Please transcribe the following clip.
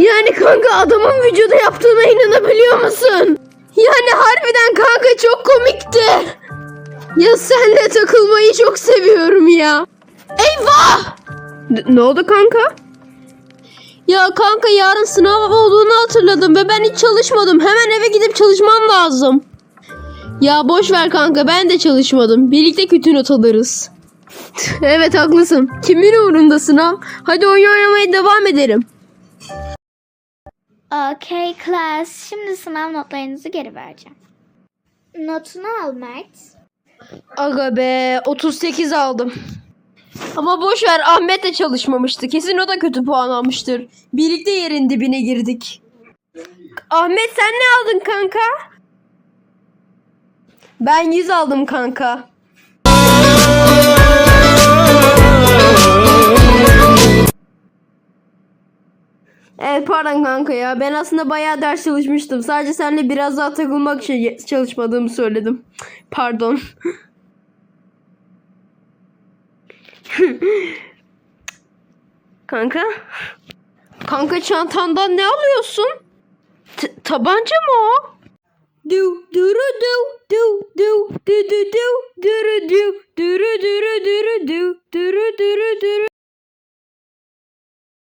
Yani kanka adamın vücuda yaptığına inanabiliyor musun? Yani harbiden kanka çok komikti. Ya senle takılmayı çok seviyorum ya. Eyvah! ne oldu kanka? Ya kanka yarın sınav olduğunu hatırladım ve ben hiç çalışmadım. Hemen eve gidip çalışmam lazım. Ya boş ver kanka ben de çalışmadım. Birlikte kötü not alırız. evet haklısın. Kimin uğrunda sınav? Hadi oyun oynamaya devam edelim. Okay class. Şimdi sınav notlarınızı geri vereceğim. Notunu al Mert. Aga be 38 aldım. Ama boş ver Ahmet de çalışmamıştı. Kesin o da kötü puan almıştır. Birlikte yerin dibine girdik. Ahmet sen ne aldın kanka? Ben 100 aldım kanka. Evet pardon kanka ya. Ben aslında bayağı ders çalışmıştım. Sadece seninle biraz daha takılmak için çalışmadığımı söyledim. Pardon. Kanka? Kanka çantandan ne alıyorsun? T- tabanca mı o? Du duru du du du du du du duru du duru duru duru du duru duru